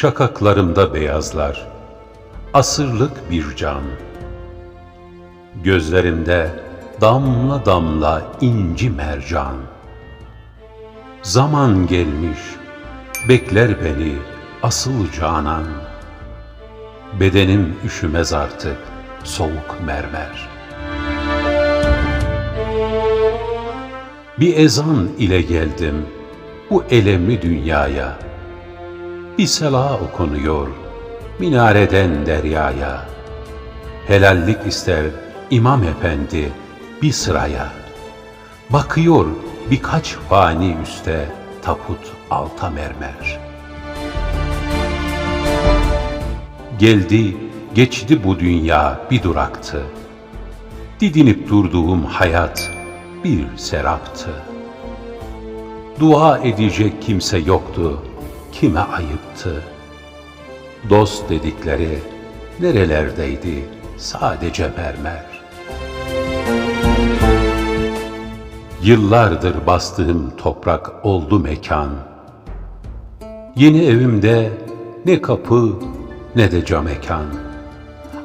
Şakaklarımda beyazlar, asırlık bir can. Gözlerimde damla damla inci mercan. Zaman gelmiş, bekler beni asıl canan. Bedenim üşümez artık soğuk mermer. Bir ezan ile geldim bu elemli dünyaya. Bir sela okunuyor minareden deryaya. Helallik ister imam efendi bir sıraya. Bakıyor birkaç fani üste taput alta mermer. Geldi, geçti bu dünya bir duraktı. Didinip durduğum hayat bir seraptı. Dua edecek kimse yoktu, kime ayıptı. Dost dedikleri nerelerdeydi sadece mermer. Yıllardır bastığım toprak oldu mekan. Yeni evimde ne kapı ne de cam mekan.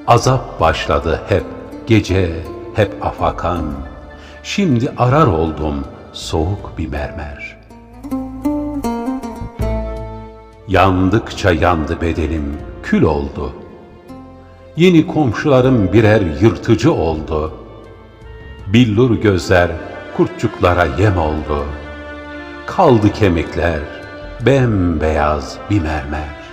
Azap başladı hep gece, hep afakan. Şimdi arar oldum soğuk bir mermer. Yandıkça yandı bedenim, kül oldu. Yeni komşularım birer yırtıcı oldu. Billur gözler kurtçuklara yem oldu. Kaldı kemikler, bembeyaz bir mermer.